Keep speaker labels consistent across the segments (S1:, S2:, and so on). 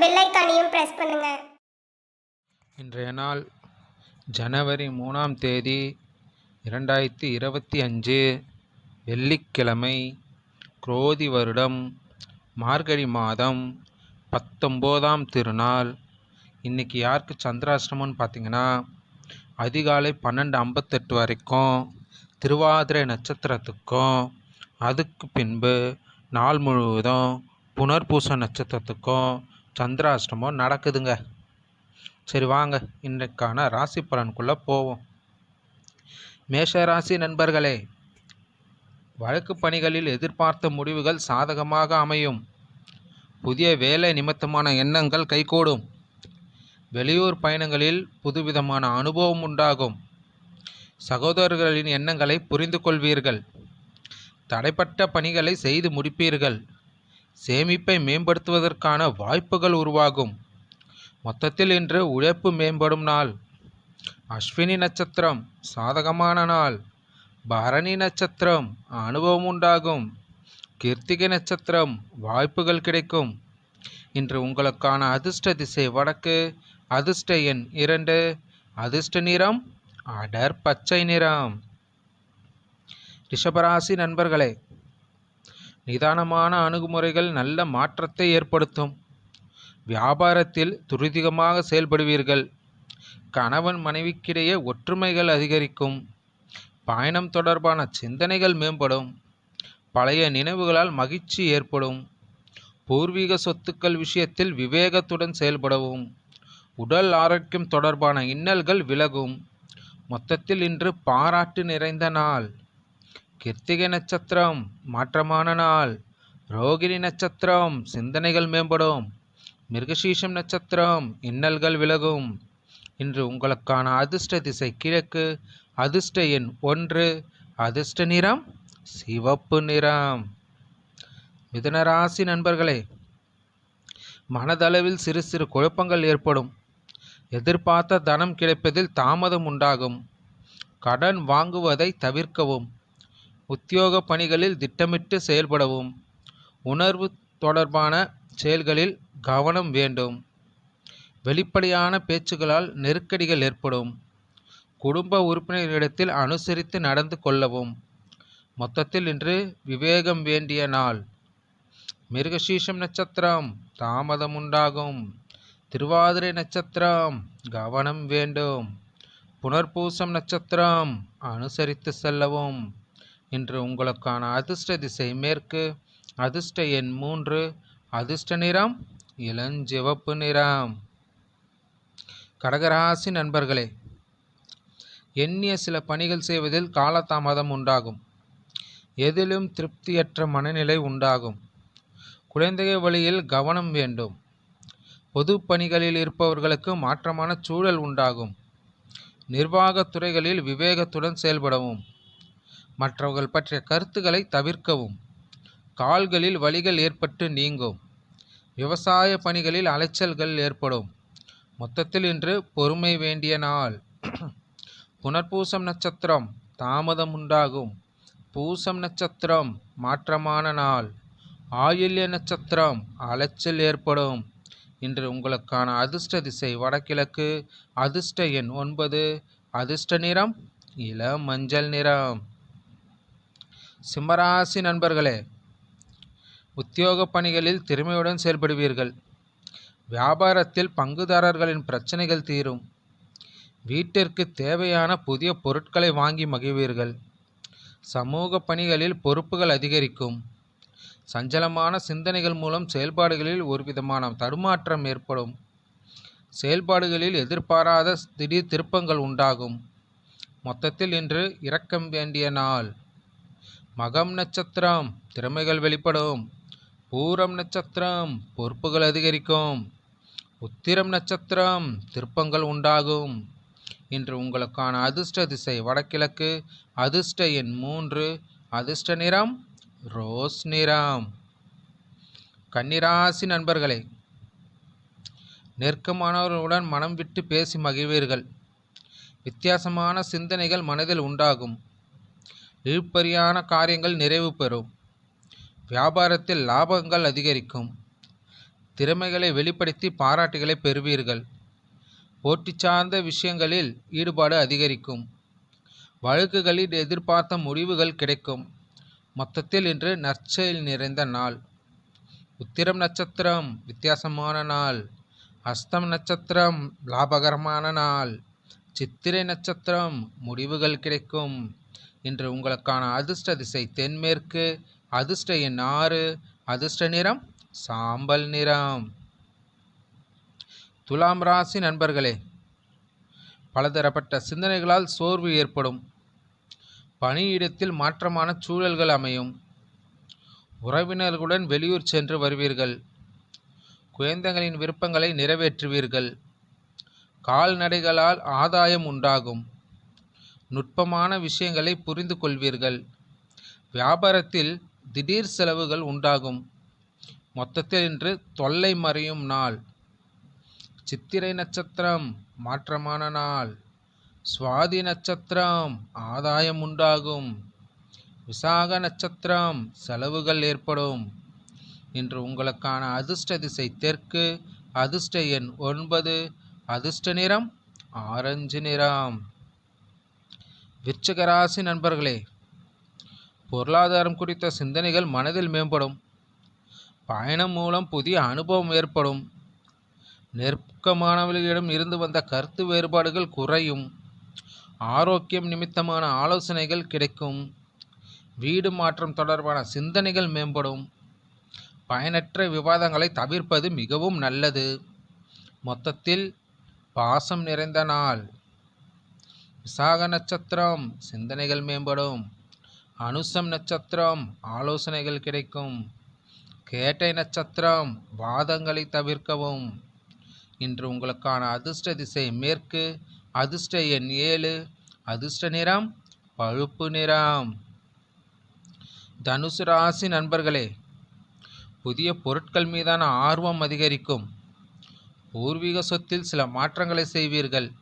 S1: Bell ஐக்கானையும் press பண்ணுங்க.
S2: இன்றைய நாள் ஜனவரி மூணாம் தேதி இரண்டாயிரத்தி இருபத்தி அஞ்சு வெள்ளிக்கிழமை குரோதி வருடம் மார்கழி மாதம் பத்தொம்போதாம் திருநாள். இன்றைக்கி யாருக்கு சந்திராசிரமம்னு பார்த்தீங்கன்னா அதிகாலை பன்னெண்டு ஐம்பத்தெட்டு வரைக்கும் திருவாதிரை நட்சத்திரத்துக்கும் அதுக்கு பின்பு நாள் முழுவதும் புனர்பூச நட்சத்திரத்துக்கும் சந்திராஷ்டமம் நடக்குதுங்க. சரி வாங்க இன்றைக்கான ராசி பலனுக்குள்ளே போவோம். மேஷ ராசி நண்பர்களே வழக்கு பணிகளில் எதிர்பார்த்த முடிவுகள் சாதகமாக அமையும். புதிய வேலை நிமித்தமான எண்ணங்கள் கைகூடும். வெளியூர் பயணங்களில் புதுவிதமான அனுபவம் உண்டாகும். சகோதரர்களின் எண்ணங்களை புரிந்து கொள்வீர்கள் தடைப்பட்ட பணிகளை செய்து முடிப்பீர்கள். சேமிப்பை மேம்படுத்துவதற்கான வாய்ப்புகள் உருவாகும். மொத்தத்தில் இன்று உழைப்பு மேம்படும் நாள். அஸ்வினி நட்சத்திரம் சாதகமான நாள். பரணி நட்சத்திரம் அனுபவம் உண்டாகும். கிருத்திகை நட்சத்திரம் வாய்ப்புகள் கிடைக்கும். இன்று உங்களுக்கான அதிர்ஷ்ட திசை வடக்கு அதிர்ஷ்ட எண் இரண்டு அதிர்ஷ்ட நிறம் அடர் பச்சை நிறம். ரிஷபராசி நண்பர்களே நிதானமான அணுகுமுறைகள் நல்ல மாற்றத்தை ஏற்படுத்தும். வியாபாரத்தில் துரிதிகமாக செயல்படுவீர்கள். கணவன் மனைவிக்கிடையே ஒற்றுமைகள் அதிகரிக்கும். பயணம் தொடர்பான சிந்தனைகள் மேம்படும். பழைய நினைவுகளால் மகிழ்ச்சி ஏற்படும். பூர்வீக சொத்துக்கள் விஷயத்தில் விவேகத்துடன் செயல்படவும். உடல் ஆரோக்கியம் தொடர்பான இன்னல்கள் விலகும். மொத்தத்தில் இன்று பாராட்டு நிறைந்த நாள். கிருத்திகை நட்சத்திரம் மாற்றமான நாள் ரோகிணி நட்சத்திரம் சிந்தனைகள் மேம்படும் மிருகசீஷம் நட்சத்திரம் இன்னல்கள் விலகும். இன்று உங்களுக்கான அதிர்ஷ்ட திசை கிழக்கு அதிர்ஷ்ட எண் ஒன்று அதிர்ஷ்ட நிறம் சிவப்பு நிறம். மிதனராசி நண்பர்களே மனதளவில் சிறு சிறு குழப்பங்கள் ஏற்படும். எதிர்பார்த்த தனம் கிடைப்பதில் தாமதம் உண்டாகும். கடன் வாங்குவதை தவிர்க்கவும். உத்தியோக பணிகளில் திட்டமிட்டு செயல்படவும் உணர்வு தொடர்பான செயல்களில் கவனம் வேண்டும். வெளிப்படையான பேச்சுகளால் நெருக்கடிகள் ஏற்படும். குடும்ப உறுப்பினர்களிடத்தில் அனுசரித்து நடந்து கொள்ளவும். மொத்தத்தில் இன்று விவேகம் வேண்டிய நாள். மிருகசீஷம் நட்சத்திரம் தாமதம் உண்டாகும். திருவாதிரை நட்சத்திரம் கவனம் வேண்டும். புனர்பூசம் நட்சத்திரம் அனுசரித்து செல்லவும். இன்று உங்களுக்கான அதிர்ஷ்ட திசை மேற்கு. அதிர்ஷ்ட எண் மூன்று. அதிர்ஷ்ட நிறம் இளஞ்சிவப்பு நிறம். கடகராசி நண்பர்களே எண்ணிய சில பணிகள் செய்வதில் காலதாமதம் உண்டாகும். எதிலும் திருப்தியற்ற மனநிலை உண்டாகும். குழந்தைகள் வழியில் கவனம் வேண்டும். பொது பணிகளில் இருப்பவர்களுக்கு மாற்றமான சூழல் உண்டாகும். நிர்வாகத் துறைகளில் விவேகத்துடன் செயல்படவும். மற்றவர்கள் பற்றிய கருத்துக்களை தவிர்க்கவும். கால்களில் வலிகள் ஏற்பட்டு நீங்கும். விவசாய பணிகளில் அலைச்சல்கள் ஏற்படும். மொத்தத்தில் இன்று பொறுமை வேண்டிய நாள். புனர்பூசம் நட்சத்திரம் தாமதம் உண்டாகும். பூசம் நட்சத்திரம் மாற்றமான நாள். ஆயுள்ய நட்சத்திரம் அலைச்சல் ஏற்படும். இன்று உங்களுக்கான அதிர்ஷ்ட திசை வடகிழக்கு. அதிர்ஷ்ட எண் ஒன்பது. அதிர்ஷ்ட நிறம் இள மஞ்சள் நிறம். சிம்மராசி நண்பர்களே உத்தியோக பணிகளில் திறமையுடன் செயல்படுவீர்கள். வியாபாரத்தில் பங்குதாரர்களின் பிரச்சனைகள் தீரும். வீட்டிற்கு தேவையான புதிய பொருட்களை வாங்கி மகிழ்வீர்கள். சமூக பணிகளில் பொறுப்புகள் அதிகரிக்கும். சஞ்சலமான சிந்தனைகள் மூலம் செயல்பாடுகளில் ஒரு விதமான தடுமாற்றம் ஏற்படும். செயல்பாடுகளில் எதிர்பாராத திடீர் திருப்பங்கள் உண்டாகும். மொத்தத்தில் இன்று இறக்கம் வேண்டிய நாள். மகம் நட்சத்திரம் திறமைகள் வெளிப்படும். பூரம் நட்சத்திரம் பொறுப்புகள் அதிகரிக்கும். உத்திரம் நட்சத்திரம் திருப்பங்கள் உண்டாகும். இன்று உங்களுக்கான அதிர்ஷ்ட திசை வடகிழக்கு. அதிர்ஷ்ட எண் மூன்று அதிர்ஷ்ட நிறம் ரோஸ் நிறம். கன்னிராசி நண்பர்களே நெருக்கமானவர்களுடன் மனம் விட்டு பேசி மகிழ்வீர்கள். வித்தியாசமான சிந்தனைகள் மனதில் உண்டாகும். இழுபறியான காரியங்கள் நிறைவு பெறும். வியாபாரத்தில் லாபங்கள் அதிகரிக்கும். திறமைகளை வெளிப்படுத்தி பாராட்டுகளை பெறுவீர்கள். போட்டி சார்ந்த விஷயங்களில் ஈடுபாடு அதிகரிக்கும். வழக்குகளில் எதிர்பார்த்த முடிவுகள் கிடைக்கும். மொத்தத்தில் இன்று நற்செயல் நிறைந்த நாள். உத்திரம் நட்சத்திரம் வித்தியாசமான நாள். அஸ்தம் நட்சத்திரம் லாபகரமான நாள். சித்திரை நட்சத்திரம் முடிவுகள் கிடைக்கும். இன்று உங்களுக்கான அதிர்ஷ்ட திசை தென்மேற்கு அதிர்ஷ்ட எண் ஆறு அதிர்ஷ்ட நிறம் சாம்பல் நிறம். துலாம் ராசி நண்பர்களே பலதரப்பட்ட சிந்தனைகளால் சோர்வு ஏற்படும். பணியிடத்தில் மாற்றமான சூழல்கள் அமையும். உறவினர்களுடன் வெளியூர் சென்று வருவீர்கள். குழந்தைகளின் விருப்பங்களை நிறைவேற்றுவீர்கள். கால்நடைகளால் ஆதாயம் உண்டாகும். நுட்பமான விஷயங்களை புரிந்து கொள்வீர்கள் வியாபாரத்தில் திடீர் செலவுகள் உண்டாகும். மொத்தத்தில் இன்று தொல்லை மறையும் நாள். சித்திரை நட்சத்திரம் மாற்றமான நாள். சுவாதி நட்சத்திரம் ஆதாயம் உண்டாகும். விசாக நட்சத்திரம் செலவுகள் ஏற்படும். இன்று உங்களுக்கான அதிர்ஷ்ட திசை தெற்கு அதிர்ஷ்ட எண் ஒன்பது அதிர்ஷ்ட நிறம் ஆரஞ்சு நிறம். விருச்சகராசி நண்பர்களே பொருளாதாரம் குறித்த சிந்தனைகள் மனதில் மேம்படும். பயணம் மூலம் புதிய அனுபவம் ஏற்படும். நெருக்கமானவர்களிடம் இருந்து வந்த கருத்து வேறுபாடுகள் குறையும். ஆரோக்கியம் நிமித்தமான ஆலோசனைகள் கிடைக்கும். வீடு மாற்றம் தொடர்பான சிந்தனைகள் மேம்படும். பயனற்ற விவாதங்களை தவிர்ப்பது மிகவும் நல்லது. மொத்தத்தில் பாசம் நிறைந்த நாள். விசாக நட்சத்திரம் சிந்தனைகள் மேம்படும். அனுசம் நட்சத்திரம் ஆலோசனைகள் கிடைக்கும். கேட்டை நட்சத்திரம் வாதங்களை தவிர்க்கவும். இன்று உங்களுக்கான அதிர்ஷ்ட திசை மேற்கு அதிர்ஷ்ட எண் ஏழு அதிர்ஷ்ட நிறம் பழுப்பு நிறம். தனுசு ராசி நண்பர்களே புதிய பொருட்கள் மீதான ஆர்வம் அதிகரிக்கும். பூர்வீக சொத்தில் சில மாற்றங்களை செய்வீர்கள்.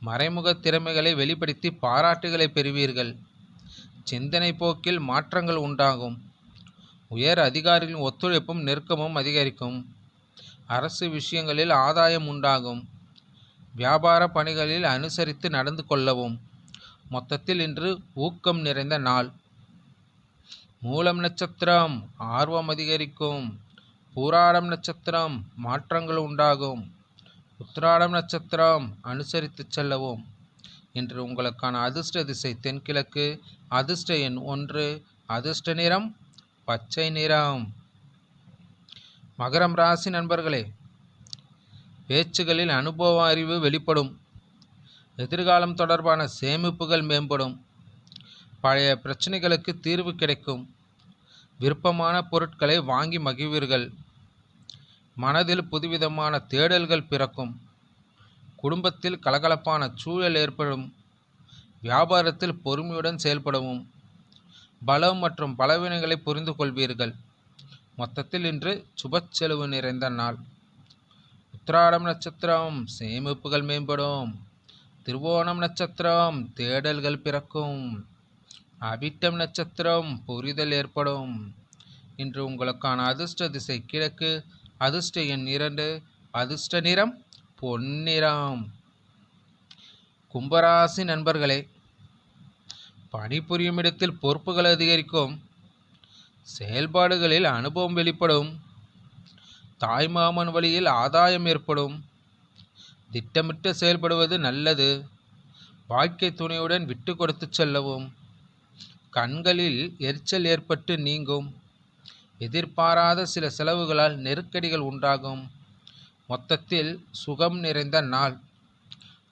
S2: மறைமுக திறமைகளை வெளிப்படுத்தி பாராட்டுகளை பெறுவீர்கள். சிந்தனை போக்கில் மாற்றங்கள் உண்டாகும். உயர் அதிகாரிகளின் ஒத்துழைப்பும் நெருக்கமும் அதிகரிக்கும். அரசு விஷயங்களில் ஆதாயம் உண்டாகும். வியாபார பணிகளில் அனுசரித்து நடந்து கொள்ளவும். மொத்தத்தில் இன்று ஊக்கம் நிறைந்த நாள். மூலம் நட்சத்திரம் ஆர்வம் அதிகரிக்கும். பூராடம் நட்சத்திரம் மாற்றங்கள் உண்டாகும். உத்திராடம் நட்சத்திரம் அனுசரித்து செல்லவும். இன்று உங்களுக்கான அதிர்ஷ்ட திசை தென்கிழக்கு. அதிர்ஷ்ட எண் ஒன்று அதிர்ஷ்ட நிறம் பச்சை நிறம். மகரம் ராசி நண்பர்களே பேச்சுகளில் அனுபவ அறிவு வெளிப்படும். எதிர்காலம் தொடர்பான சேமிப்புகள் மேம்படும். பழைய பிரச்சனைகளுக்கு தீர்வு கிடைக்கும். விருப்பமான பொருட்களை வாங்கி மகிழ்வீர்கள். மனதில் புதுவிதமான தேடல்கள் பிறக்கும். குடும்பத்தில் கலகலப்பான சூழல் ஏற்படும். வியாபாரத்தில் பொறுமையுடன் செயல்படவும். பலம் மற்றும் பலவீனங்களை புரிந்து கொள்வீர்கள். மொத்தத்தில் இன்று சுப செலவு நிறைந்த நாள். உத்திராடம் நட்சத்திரம் சேமிப்புகள் மேம்படும். திருவோணம் நட்சத்திரம் தேடல்கள் பிறக்கும். அவிட்டம் நட்சத்திரம் புரிதல் ஏற்படும். இன்று உங்களுக்கான அதிர்ஷ்ட திசை கிழக்கு அதிர்ஷ்ட எண் இரண்டு அதிர்ஷ்ட நிறம் பொன்னிறம் கும்பராசி நண்பர்களே பணிபுரியும் இடத்தில் பொறுப்புகள் அதிகரிக்கும். செயல்பாடுகளில் அனுபவம் வெளிப்படும். தாய்மாமன் வழியில் ஆதாயம் ஏற்படும். திட்டமிட்டு செயல்படுவது நல்லது. வாழ்க்கை துணையுடன் விட்டு கொடுத்து செல்லவும். கண்களில் எரிச்சல் ஏற்பட்டு நீங்கும். எதிர்பாராத சில செலவுகளால் நெருக்கடிகள் உண்டாகும். மொத்தத்தில் சுகம் நிறைந்த நாள்.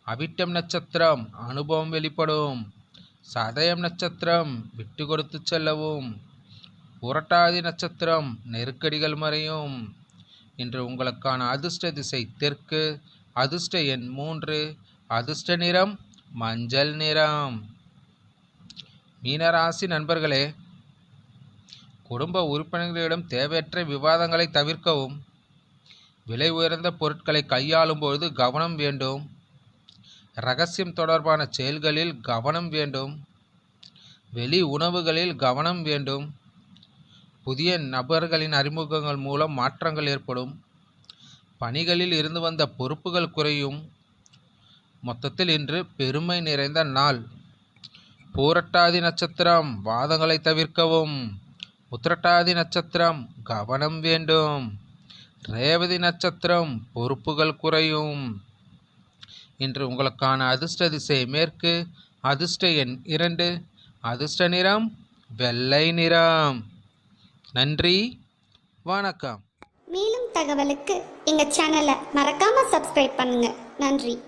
S2: அவிட்டம் நட்சத்திரம் அனுபவம் வெளிப்படும். சதயம் நட்சத்திரம் விட்டு கொடுத்து செல்லவும். புரட்டாதி நட்சத்திரம் நெருக்கடிகள் மறையும். இன்று உங்களுக்கான அதிர்ஷ்ட திசை தெற்கு அதிர்ஷ்ட எண் மூன்று அதிர்ஷ்ட நிறம் மஞ்சள் நிறம். மீனராசி நண்பர்களே குடும்ப உறுப்பினர்களிடம் தேவையற்ற விவாதங்களை தவிர்க்கவும் விலை உயர்ந்த பொருட்களை கையாளும் பொழுது கவனம் வேண்டும். ரகசியம் தொடர்பான செயல்களில் கவனம் வேண்டும். வெளி உணவுகளில் கவனம் வேண்டும். புதிய நபர்களின் அறிமுகங்கள் மூலம் மாற்றங்கள் ஏற்படும். பணிகளில் இருந்து வந்த பொறுப்புகள் குறையும். மொத்தத்தில் இன்று பெருமை நிறைந்த நாள். பூரட்டாதி நட்சத்திரம் வாதங்களை தவிர்க்கவும். உத்திரட்டாதி நட்சத்திரம் கவனம் வேண்டும். ரேவதி நட்சத்திரம் பொறுப்புகள் குறையும். இன்று உங்களுக்கான அதிர்ஷ்ட திசை மேற்கு அதிர்ஷ்ட எண் இரண்டு. அதிர்ஷ்ட நிறம் வெள்ளை நிறம். நன்றி வணக்கம்.
S3: மேலும் தகவலுக்கு எங்கள் சேனலை மறக்காமல் சப்ஸ்கிரைப் பண்ணுங்கள் நன்றி.